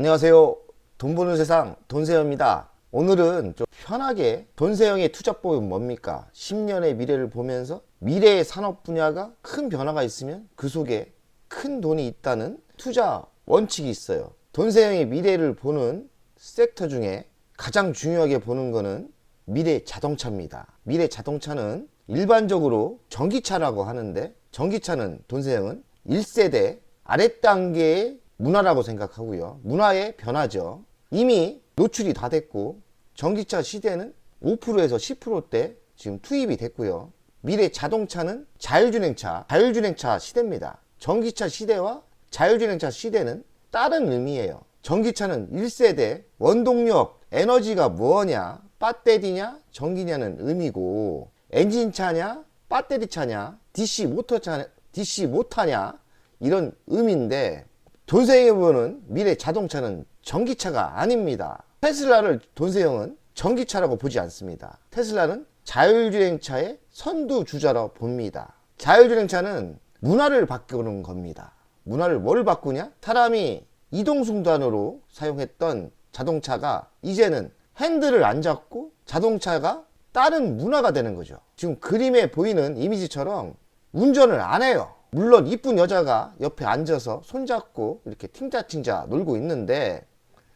안녕하세요. 돈 버는 세상 돈세영입니다. 오늘은 좀 편하게 돈세영의 투자법은 뭡니까? 10년의 미래를 보면서 미래의 산업 분야가 큰 변화가 있으면 그 속에 큰 돈이 있다는 투자 원칙이 있어요. 돈세영의 미래를 보는 섹터 중에 가장 중요하게 보는 거는 미래 자동차입니다. 미래 자동차는 일반적으로 전기차라고 하는데 전기차는 돈세형은 1세대 아랫단계의 문화라고 생각하고요. 문화의 변화죠. 이미 노출이 다 됐고 전기차 시대는 5%에서 10%대 지금 투입이 됐고요. 미래 자동차는 자율주행차, 자율주행차 시대입니다. 전기차 시대와 자율주행차 시대는 다른 의미예요. 전기차는 1세대 원동력 에너지가 뭐냐 배터리냐 전기냐는 의미고 엔진차냐 배터리 차냐 DC 모터차 DC 모터냐 이런 의미인데 돈세형이 보는 미래 자동차는 전기차가 아닙니다. 테슬라를 돈세형은 전기차라고 보지 않습니다. 테슬라는 자율주행차의 선두주자로 봅니다. 자율주행차는 문화를 바꾸는 겁니다. 문화를 뭘 바꾸냐? 사람이 이동수단으로 사용했던 자동차가 이제는 핸들을 안 잡고 자동차가 다른 문화가 되는 거죠. 지금 그림에 보이는 이미지처럼 운전을 안 해요. 물론 이쁜 여자가 옆에 앉아서 손잡고 이렇게 팅자팅자 놀고 있는데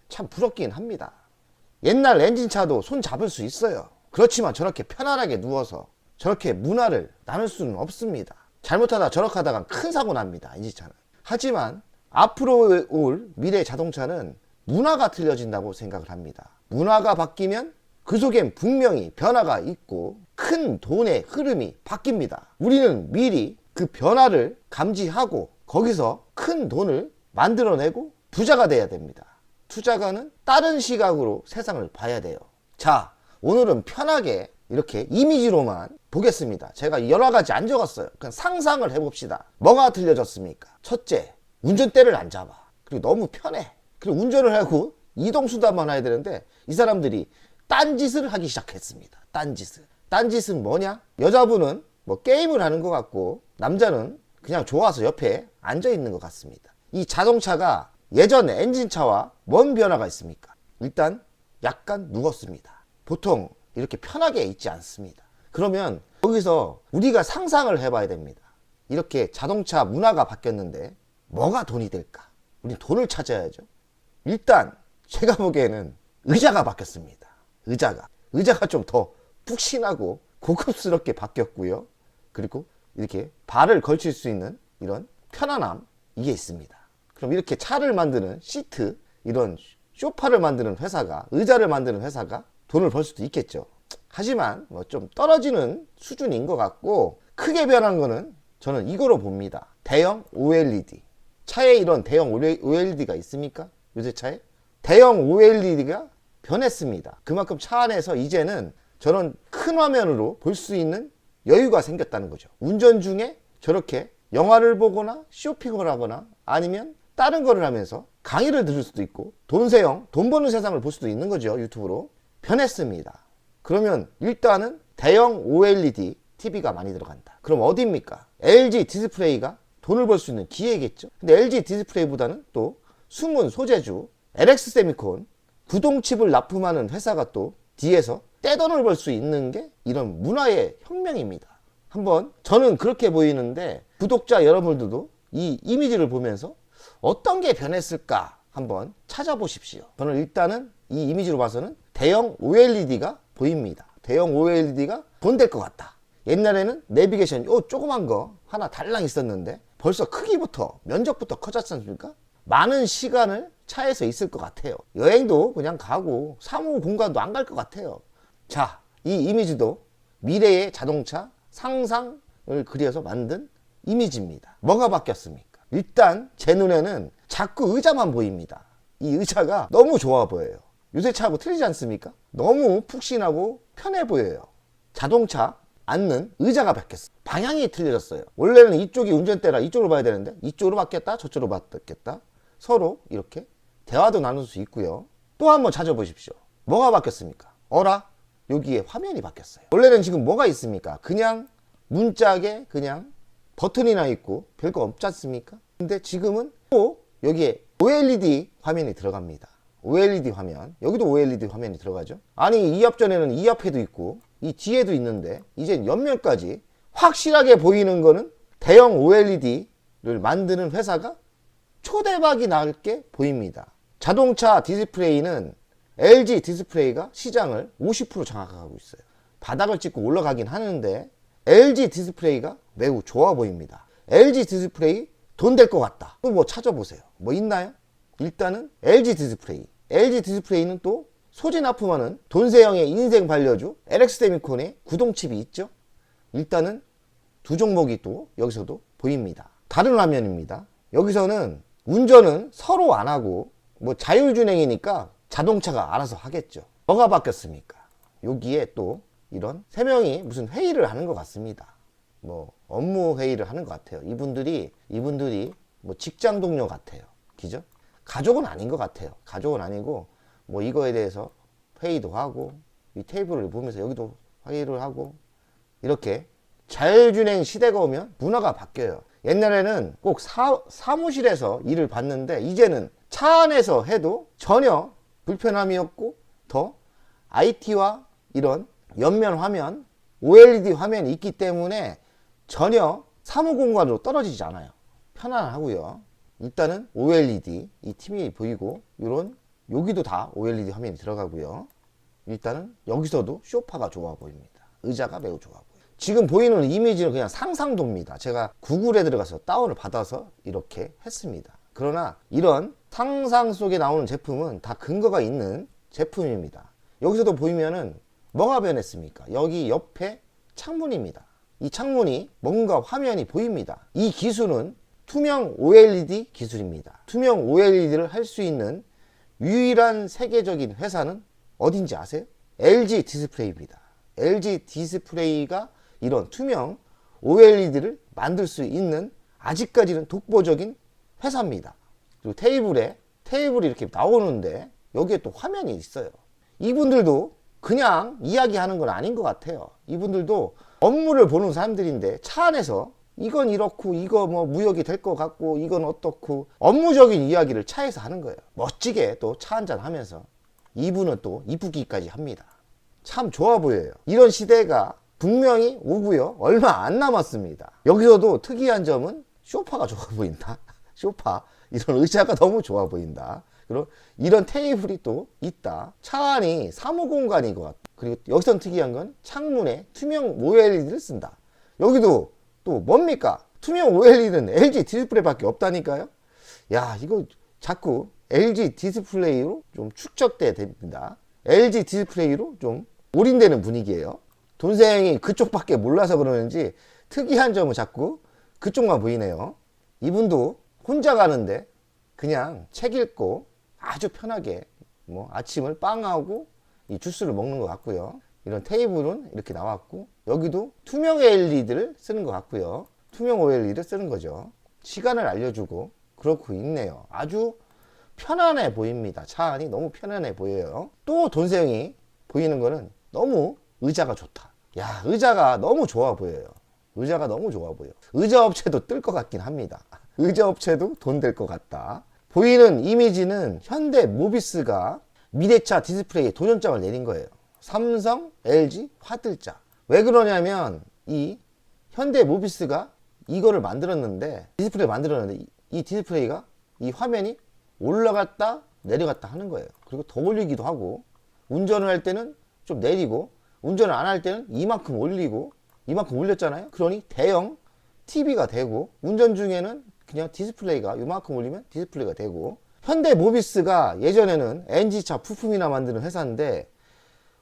참 부럽긴 합니다. 옛날 엔진차도 손 잡을 수 있어요. 그렇지만 저렇게 편안하게 누워서 저렇게 문화를 나눌 수는 없습니다. 잘못하다 저렇게 하다가 큰 사고 납니다. 엔진차는. 하지만 앞으로 올 미래 자동차는 문화가 틀려진다고 생각을 합니다. 문화가 바뀌면 그 속엔 분명히 변화가 있고 큰 돈의 흐름이 바뀝니다. 우리는 미리 그 변화를 감지하고 거기서 큰 돈을 만들어내고 부자가 돼야 됩니다. 투자가는 다른 시각으로 세상을 봐야 돼요. 자, 오늘은 편하게 이렇게 이미지로만 보겠습니다. 제가 여러 가지 안 적었어요. 그냥 상상을 해봅시다. 뭐가 틀려졌습니까? 첫째, 운전대를 안 잡아. 그리고 너무 편해. 그리고 운전을 하고 이동수단만 해야 되는데 이 사람들이 딴짓을 하기 시작했습니다. 딴짓을. 딴짓은 뭐냐? 여자분은 뭐 게임을 하는 것 같고 남자는 그냥 좋아서 옆에 앉아 있는 것 같습니다. 이 자동차가 예전 엔진차와 뭔 변화가 있습니까? 일단 약간 누웠습니다. 보통 이렇게 편하게 있지 않습니다. 그러면 여기서 우리가 상상을 해봐야 됩니다. 이렇게 자동차 문화가 바뀌었는데 뭐가 돈이 될까? 우리 돈을 찾아야죠. 일단 제가 보기에는 의자가 바뀌었습니다. 의자가 의자가 좀 더 푹신하고 고급스럽게 바뀌었고요. 그리고 이렇게 발을 걸칠 수 있는 이런 편안함 이게 있습니다. 그럼 이렇게 차를 만드는 시트 이런 쇼파를 만드는 회사가 의자를 만드는 회사가 돈을 벌 수도 있겠죠. 하지만 뭐 좀 떨어지는 수준인 것 같고 크게 변한 거는 저는 이거로 봅니다. 대형 OLED 차에 이런 대형 OLED가 있습니까? 요새 차에 대형 OLED가 변했습니다. 그만큼 차 안에서 이제는 저런 큰 화면으로 볼 수 있는 여유가 생겼다는 거죠. 운전 중에 저렇게 영화를 보거나 쇼핑을 하거나 아니면 다른 거를 하면서 강의를 들을 수도 있고 돈세형, 돈 버는 세상을 볼 수도 있는 거죠. 유튜브로. 변했습니다. 그러면 일단은 대형 OLED TV가 많이 들어간다. 그럼 어디입니까? LG 디스플레이가 돈을 벌 수 있는 기회겠죠. 근데 LG 디스플레이보다는 또 숨은 소재주 LX 세미콘 구동칩을 납품하는 회사가 또 뒤에서 떼돈을 벌 수 있는 게 이런 문화의 혁명입니다. 한번 저는 그렇게 보이는데 구독자 여러분들도 이 이미지를 보면서 어떤 게 변했을까 한번 찾아보십시오. 저는 일단은 이 이미지로 봐서는 대형 OLED가 보입니다. 대형 OLED가 돈될것 같다. 옛날에는 내비게이션 요 조그만 거 하나 달랑 있었는데 벌써 크기부터 면적부터 커졌지 않습니까? 많은 시간을 차에서 있을 것 같아요. 여행도 그냥 가고 사무 공간도 안 갈 것 같아요. 자, 이 이미지도 미래의 자동차 상상을 그려서 만든 이미지입니다. 뭐가 바뀌었습니까? 일단 제 눈에는 자꾸 의자만 보입니다. 이 의자가 너무 좋아 보여요. 요새 차하고 틀리지 않습니까? 너무 푹신하고 편해 보여요. 자동차 앉는 의자가 바뀌었어. 방향이 틀려졌어요. 원래는 이쪽이 운전대라 이쪽으로 봐야 되는데 이쪽으로 바뀌었다 저쪽으로 바뀌었다. 서로 이렇게 대화도 나눌 수 있고요. 또 한번 찾아보십시오. 뭐가 바뀌었습니까? 어라? 여기에 화면이 바뀌었어요. 원래는 지금 뭐가 있습니까? 그냥 문짝에 그냥 버튼이나 있고 별거 없지 않습니까? 근데 지금은 또 여기에 OLED 화면이 들어갑니다. OLED 화면. 여기도 OLED 화면이 들어가죠. 아니, 이 앞 전에는 이 앞에도 있고, 이 뒤에도 있는데, 이제 옆면까지 확실하게 보이는 거는 대형 OLED를 만드는 회사가 초대박이 날 게 보입니다. 자동차 디스플레이는 LG 디스플레이가 시장을 50% 장악하고 있어요. 바닥을 찍고 올라가긴 하는데 LG 디스플레이가 매우 좋아 보입니다. LG 디스플레이 돈 될 것 같다. 또 뭐 찾아보세요. 뭐 있나요? 일단은 LG 디스플레이. LG 디스플레이는 또 소재 납품하는 돈세형의 인생 반려주 LX 데미콘의 구동칩이 있죠. 일단은 두 종목이 또 여기서도 보입니다. 다른 화면입니다. 여기서는 운전은 서로 안 하고 뭐 자율주행이니까 자동차가 알아서 하겠죠. 뭐가 바뀌었습니까? 여기에 또 이런 세 명이 무슨 회의를 하는 것 같습니다. 뭐 업무 회의를 하는 것 같아요. 이분들이 이분들이 뭐 직장 동료 같아요. 기죠? 가족은 아닌 것 같아요. 가족은 아니고 뭐 이거에 대해서 회의도 하고 이 테이블을 보면서 여기도 회의를 하고 이렇게 자율주행 시대가 오면 문화가 바뀌어요. 옛날에는 꼭 사, 사무실에서 일을 봤는데 이제는 차 안에서 해도 전혀 불편함이 없고 더 IT와 이런 옆면 화면, OLED 화면이 있기 때문에 전혀 사무 공간으로 떨어지지 않아요. 편안하고요. 일단은 OLED 이 팀이 보이고 이런 여기도 다 OLED 화면이 들어가고요. 일단은 여기서도 쇼파가 좋아 보입니다. 의자가 매우 좋아 보여요. 지금 보이는 이미지는 그냥 상상도입니다. 제가 구글에 들어가서 다운을 받아서 이렇게 했습니다. 그러나 이런 상상 속에 나오는 제품은 다 근거가 있는 제품입니다. 여기서도 보이면은 뭐가 변했습니까? 여기 옆에 창문입니다. 이 창문이 뭔가 화면이 보입니다. 이 기술은 투명 OLED 기술입니다. 투명 OLED를 할 수 있는 유일한 세계적인 회사는 어딘지 아세요? LG 디스플레이입니다. LG 디스플레이가 이런 투명 OLED를 만들 수 있는 아직까지는 독보적인 회사입니다. 그리고 테이블에 테이블이 이렇게 나오는데 여기에 또 화면이 있어요. 이분들도 그냥 이야기하는 건 아닌 것 같아요. 이분들도 업무를 보는 사람들인데 차 안에서 이건 이렇고 이거 뭐 무역이 될 것 같고 이건 어떻고 업무적인 이야기를 차에서 하는 거예요. 멋지게 또 차 한잔 하면서 이분은 또 이쁘기까지 합니다. 참 좋아 보여요. 이런 시대가 분명히 오고요. 얼마 안 남았습니다. 여기서도 특이한 점은 쇼파가 좋아 보인다. 쇼파. 이런 의자가 너무 좋아 보인다. 그리고 이런 테이블이 또 있다. 차 안이 사무 공간인 것 같다. 그리고 여기서 특이한 건 창문에 투명 OLED를 쓴다. 여기도 또 뭡니까? 투명 OLED는 LG 디스플레이밖에 없다니까요. 야, 이거 자꾸 LG 디스플레이로 좀 축적돼 됩니다. LG 디스플레이로 좀 올인되는 분위기예요. 돈생이 그쪽밖에 몰라서 그러는지 특이한 점은 자꾸 그쪽만 보이네요. 이분도 혼자 가는데 그냥 책 읽고 아주 편하게 뭐 아침을 빵하고 이 주스를 먹는 것 같고요. 이런 테이블은 이렇게 나왔고 여기도 투명 LED를 쓰는 것 같고요. 투명 OLED를 쓰는 거죠. 시간을 알려주고 그렇고 있네요. 아주 편안해 보입니다. 차 안이 너무 편안해 보여요. 또 돈생이 보이는 거는 너무 의자가 좋다. 야, 의자가 너무 좋아 보여요. 의자가 너무 좋아 보여. 의자 업체도 뜰 것 같긴 합니다. 의자 업체도 돈 될 것 같다. 보이는 이미지는 현대 모비스가 미래차 디스플레이에 도전장을 내린 거예요. 삼성, LG, 화들짝. 왜 그러냐면 이 현대 모비스가 이거를 만들었는데 디스플레이 만들었는데 이- 이 디스플레이가 이 화면이 올라갔다 내려갔다 하는 거예요. 그리고 더 올리기도 하고 운전을 할 때는 좀 내리고 운전을 안 할 때는 이만큼 올리고 이만큼 올렸잖아요. 그러니 대형 TV가 되고 운전 중에는 그냥 디스플레이가 이만큼 올리면 디스플레이가 되고 현대 모비스가 예전에는 NG차 부품이나 만드는 회사인데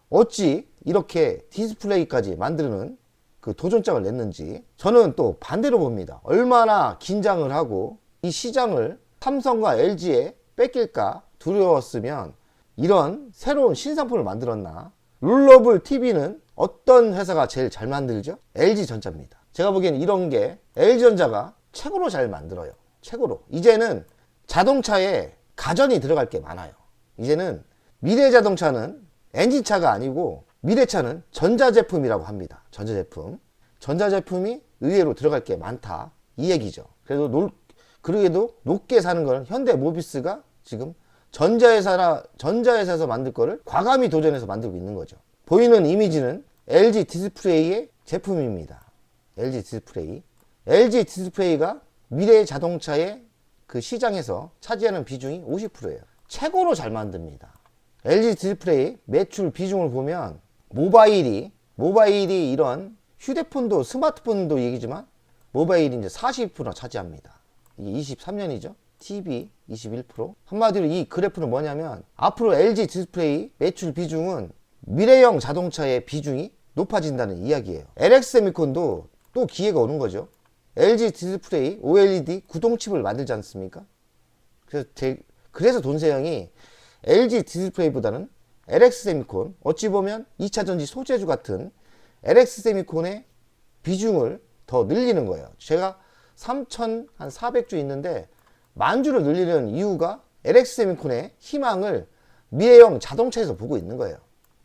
어찌 이렇게 디스플레이까지 만드는 그 도전장을 냈는지 저는 또 반대로 봅니다. 얼마나 긴장을 하고 이 시장을 삼성과 LG에 뺏길까 두려웠으면 이런 새로운 신상품을 만들었나? 룰러블 TV는 어떤 회사가 제일 잘 만들죠? LG전자입니다. 제가 보기엔 이런 게 LG전자가 최고로 잘 만들어요. 최고로. 이제는 자동차에 가전이 들어갈 게 많아요. 이제는 미래 자동차는 엔진차가 아니고 미래차는 전자제품이라고 합니다. 전자제품. 전자제품이 의외로 들어갈 게 많다. 이 얘기죠. 그래서 놀, 그러게도 높게 사는 거는 현대 모비스가 지금 전자회사라 전자회사에서 만들 거를 과감히 도전해서 만들고 있는 거죠. 보이는 이미지는 LG 디스플레이의 제품입니다. LG 디스플레이. LG 디스플레이가 미래 자동차의 그 시장에서 차지하는 비중이 50%예요. 최고로 잘 만듭니다. LG 디스플레이 매출 비중을 보면 모바일이 모바일이 이런 휴대폰도 스마트폰도 얘기지만 모바일이 이제 40% 차지합니다. 이게 23년이죠. TV 21%. 한마디로 이 그래프는 뭐냐면 앞으로 LG 디스플레이 매출 비중은 미래형 자동차의 비중이 높아진다는 이야기예요. LX 세미콘도 또 기회가 오는 거죠. LG 디스플레이 OLED 구동칩을 만들지 않습니까? 그래서 제, 그래서 돈세형이 LG 디스플레이보다는 LX 세미콘 어찌 보면 2차 전지 소재주 같은 LX 세미콘의 비중을 더 늘리는 거예요. 제가 3,400주 있는데 만 주를 늘리는 이유가 LX 세미콘의 희망을 미래형 자동차에서 보고 있는 거예요.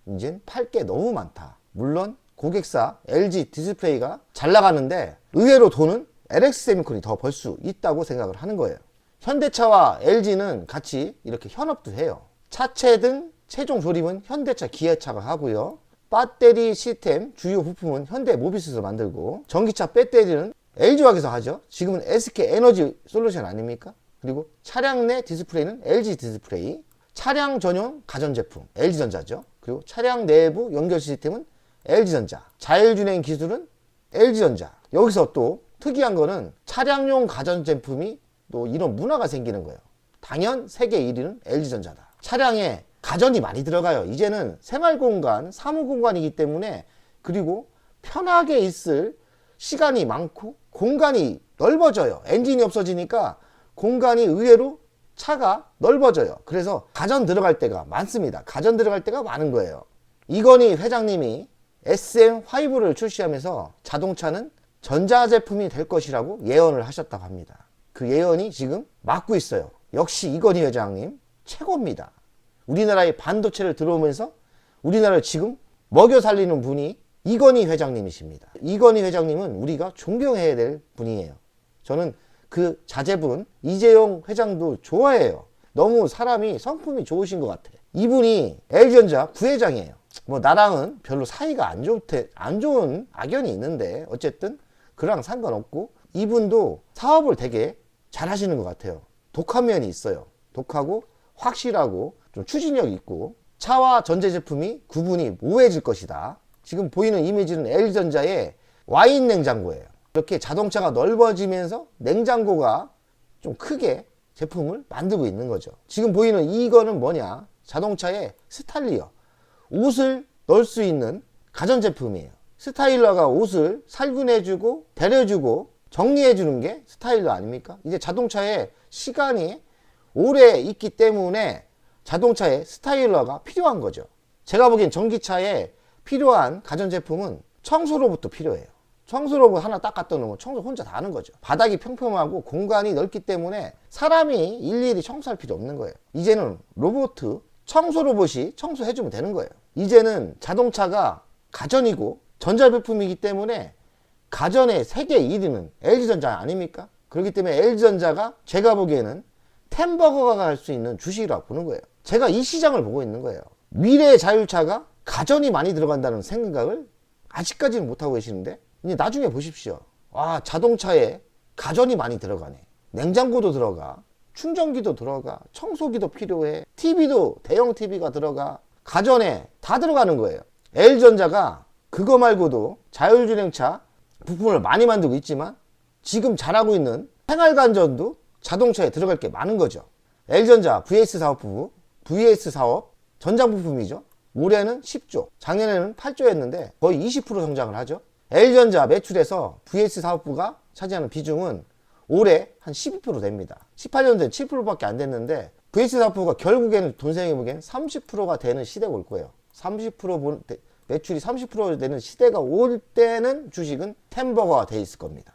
이젠 팔 게 너무 많다. 물론 고객사 LG 디스플레이가 잘 나가는데 의외로 돈은 LX 세미콘이 더 벌 수 있다고 생각을 하는 거예요. 현대차와 LG는 같이 이렇게 현업도 해요. 차체 등 최종 조립은 현대차, 기아차가 하고요. 배터리 시스템 주요 부품은 현대 모비스에서 만들고 전기차 배터리는 LG화학에서 하죠. 지금은 SK 에너지 솔루션 아닙니까? 그리고 차량 내 디스플레이는 LG 디스플레이, 차량 전용 가전제품 LG전자죠. 그리고 차량 내부 연결 시스템은 LG전자, 자율주행 기술은 LG전자. 여기서 또 특이한 거는 차량용 가전제품이 또 이런 문화가 생기는 거예요. 당연 세계 1위는 LG전자다. 차량에 가전이 많이 들어가요. 이제는 생활 공간, 사무 공간이기 때문에 그리고 편하게 있을 시간이 많고 공간이 넓어져요. 엔진이 없어지니까 공간이 의외로 차가 넓어져요. 그래서 가전 들어갈 때가 많습니다. 가전 들어갈 때가 많은 거예요. 이건희 회장님이 SM5를 출시하면서 자동차는 전자제품이 될 것이라고 예언을 하셨다고 합니다. 그 예언이 지금 맞고 있어요. 역시 이건희 회장님 최고입니다. 우리나라에 반도체를 들어오면서 우리나라를 지금 먹여 살리는 분이 이건희 회장님이십니다. 이건희 회장님은 우리가 존경해야 될 분이에요. 저는 그 자제분 이재용 회장도 좋아해요. 너무 사람이 성품이 좋으신 것 같아. 이분이 LG전자 부회장이에요. 뭐 나랑은 별로 사이가 안 좋대 안 좋은 악연이 있는데 어쨌든 그랑 상관없고 이분도 사업을 되게 잘 하시는 것 같아요. 독한 면이 있어요. 독하고 확실하고 좀 추진력 있고 차와 전자 제품이 구분이 모호해질 것이다. 지금 보이는 이미지는 LG전자의 와인 냉장고예요. 이렇게 자동차가 넓어지면서 냉장고가 좀 크게 제품을 만들고 있는 거죠. 지금 보이는 이거는 뭐냐? 자동차의 스타일리어. 옷을 넣을 수 있는 가전제품이에요. 스타일러가 옷을 살균해주고 데려주고 정리해주는 게 스타일러 아닙니까? 이제 자동차에 시간이 오래 있기 때문에 자동차에 스타일러가 필요한 거죠. 제가 보기엔 전기차에 필요한 가전제품은 청소로부터 필요해요. 청소로봇 하나 딱 갖다 놓으면 청소 혼자 다 하는 거죠. 바닥이 평평하고 공간이 넓기 때문에 사람이 일일이 청소할 필요 없는 거예요. 이제는 로봇, 청소 로봇이 청소해주면 되는 거예요. 이제는 자동차가 가전이고 전자제품이기 때문에 가전의 세계 1위는 LG전자 아닙니까? 그렇기 때문에 LG전자가 제가 보기에는 템버거가 갈 수 있는 주식이라고 보는 거예요. 제가 이 시장을 보고 있는 거예요. 미래의 자율차가 가전이 많이 들어간다는 생각을 아직까지는 못하고 계시는데 이제 나중에 보십시오. 아 자동차에 가전이 많이 들어가네. 냉장고도 들어가. 충전기도 들어가. 청소기도 필요해. TV도 대형 TV가 들어가. 가전에 다 들어가는 거예요. L전자가 그거 말고도 자율주행차 부품을 많이 만들고 있지만 지금 잘하고 있는 생활관전도 자동차에 들어갈 게 많은 거죠. L전자 VS 사업부, VS 사업 전장 부품이죠. 올해는 10조, 작년에는 8조였는데 거의 20% 성장을 하죠. L전자 매출에서 VS 사업부가 차지하는 비중은 올해 한 12% 됩니다. 18년도에 7%밖에 안 됐는데 VS 사업부가 결국에는 돈생이 보기엔 30%가 되는 시대가 올 거예요. 30% 본- 대- 매출이 30% 되는 시대가 올 때는 주식은 템버거가 돼 있을 겁니다.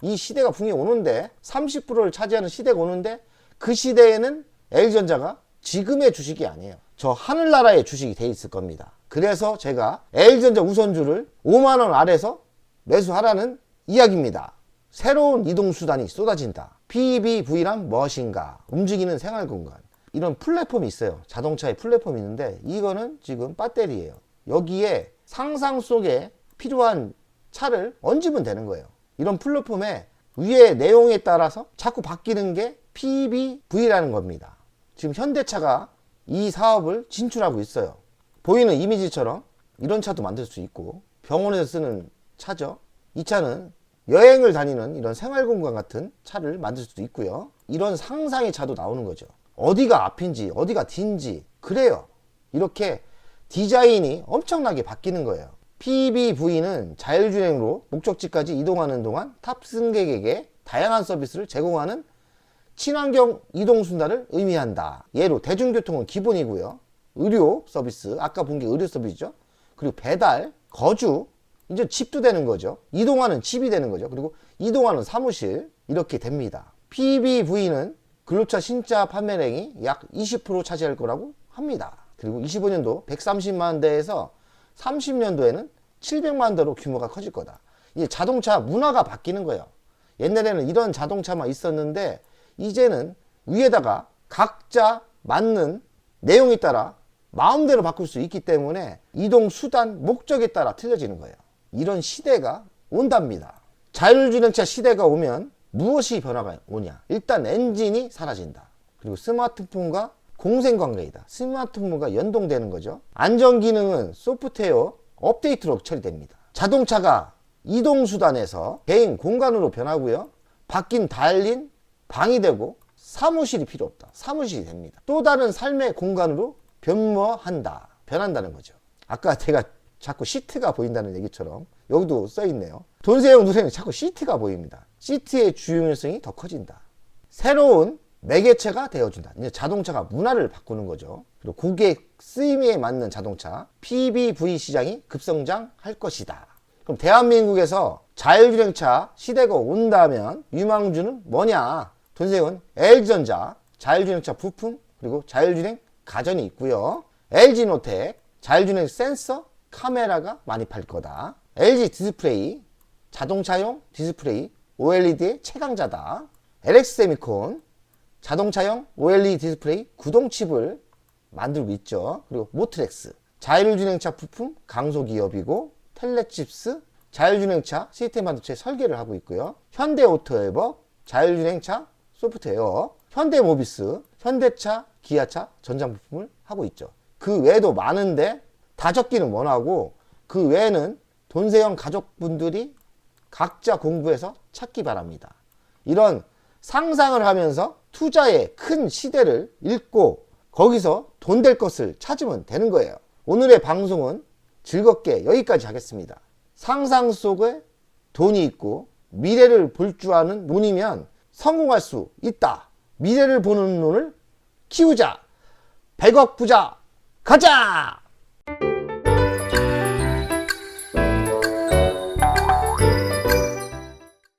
이 시대가 분명히 오는데 30%를 차지하는 시대가 오는데 그 시대에는 L전자가 지금의 주식이 아니에요. 저 하늘나라의 주식이 돼 있을 겁니다. 그래서 제가 L전자 우선주를 5만원 아래서 매수하라는 이야기입니다. 새로운 이동수단이 쏟아진다. PBV란 무엇인가? 움직이는 생활 공간. 이런 플랫폼이 있어요. 자동차에 플랫폼이 있는데 이거는 지금 배터리예요. 여기에 상상 속에 필요한 차를 얹으면 되는 거예요. 이런 플랫폼에 위에 내용에 따라서 자꾸 바뀌는 게 PBV라는 겁니다. 지금 현대차가 이 사업을 진출하고 있어요. 보이는 이미지처럼 이런 차도 만들 수 있고 병원에서 쓰는 차죠. 이 차는 여행을 다니는 이런 생활공간 같은 차를 만들 수도 있고요. 이런 상상의 차도 나오는 거죠. 어디가 앞인지 어디가 뒤인지 그래요. 이렇게 디자인이 엄청나게 바뀌는 거예요. PBV는 자율주행으로 목적지까지 이동하는 동안 탑승객에게 다양한 서비스를 제공하는 친환경 이동 수단을 의미한다. 예로 대중교통은 기본이고요. 의료 서비스, 아까 본 게 의료 서비스죠. 그리고 배달, 거주, 이제 집도 되는 거죠. 이동하는 집이 되는 거죠. 그리고 이동하는 사무실 이렇게 됩니다. PBV는 근로차 신차 판매량이 약 20% 차지할 거라고 합니다. 그리고 25년도 130만 대에서 30년도에는 700만 대로 규모가 커질 거다. 이제 자동차 문화가 바뀌는 거예요. 옛날에는 이런 자동차만 있었는데 이제는 위에다가 각자 맞는 내용에 따라 마음대로 바꿀 수 있기 때문에 이동 수단 목적에 따라 틀려지는 거예요. 이런 시대가 온답니다. 자율주행차 시대가 오면 무엇이 변화가 오냐? 일단 엔진이 사라진다. 그리고 스마트폰과 공생관계이다. 스마트폰과 연동되는 거죠. 안전 기능은 소프트웨어 업데이트로 처리됩니다. 자동차가 이동 수단에서 개인 공간으로 변하고요. 바뀐 달린 방이 되고 사무실이 필요 없다. 사무실이 됩니다. 또 다른 삶의 공간으로 변모한다. 변한다는 거죠. 아까 제가 자꾸 시트가 보인다는 얘기처럼 여기도 써 있네요. 돈세형 눈에는 자꾸 시트가 보입니다. 시트의 중요성이 더 커진다. 새로운 매개체가 되어준다. 이제 자동차가 문화를 바꾸는 거죠. 그리고 고객 쓰임에 맞는 자동차 PBV 시장이 급성장할 것이다. 그럼 대한민국에서 자율주행차 시대가 온다면 유망주는 뭐냐? 돈세훈 LG전자 자율주행차 부품 그리고 자율주행 가전이 있고요. LG노텍 자율주행 센서 카메라가 많이 팔 거다. LG 디스플레이 자동차용 디스플레이 OLED의 최강자다. LX세미콘 자동차용 OLED 디스플레이 구동 칩을 만들고 있죠. 그리고 모트렉스 자율주행차 부품 강소 기업이고 텔레칩스 자율주행차 시스템 반도체 설계를 하고 있고요. 현대 오토에버 자율주행차 소프트웨어 현대 모비스 현대차 기아차 전장 부품을 하고 있죠. 그 외에도 많은데 다 적기는 원하고 그 외에는 돈세형 가족분들이 각자 공부해서 찾기 바랍니다. 이런 상상을 하면서 투자의 큰 시대를 읽고 거기서 돈 될 것을 찾으면 되는 거예요. 오늘의 방송은 즐겁게 여기까지 하겠습니다. 상상 속에 돈이 있고 미래를 볼 줄 아는 눈이면 성공할 수 있다. 미래를 보는 눈을 키우자. 100억 부자 가자!